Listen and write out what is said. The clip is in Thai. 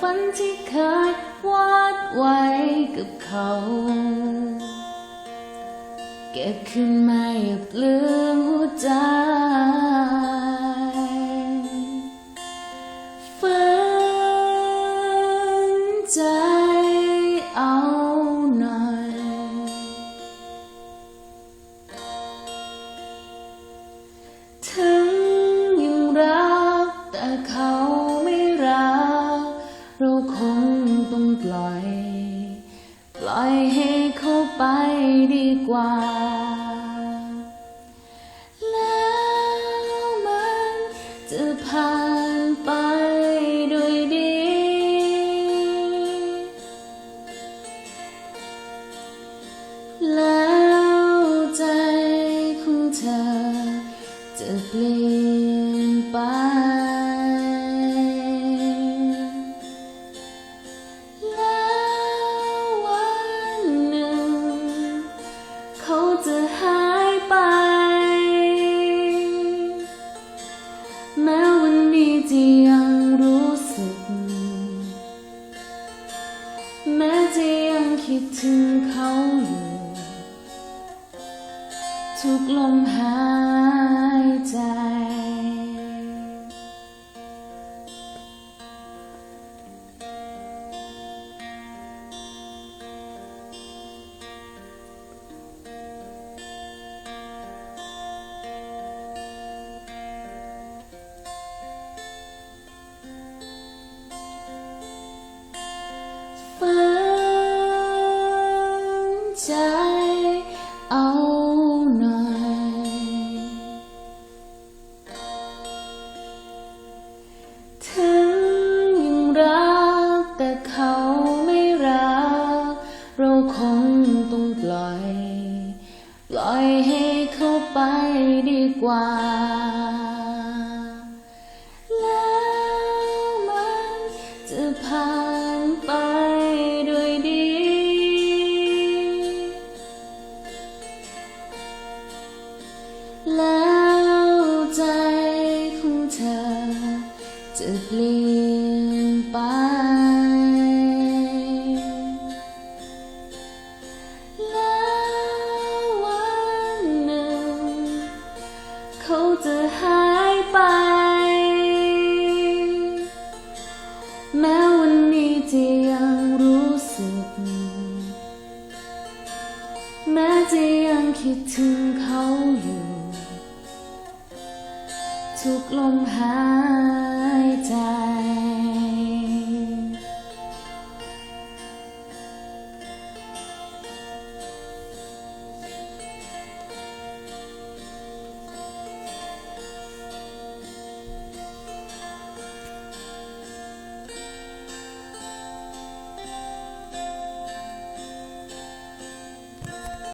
ฝันที่เคยวาดไว้กับเขา เก็บขึ้นมาอย่าเลือหัวใจ กว่า แล้วมันจะผ่านไปด้วยดี แล้วใจของเธอจะเปลี่ยน คิดถึงเขาอยู่ ทุกลมหายใจ จะเปลี่ยนไป แล้ววันหนึ่ง เขาจะหายไป แม้วันนี้จะยังรู้สึก แม้จะยังคิดถึงเขาอยู่ ทุกลมหาย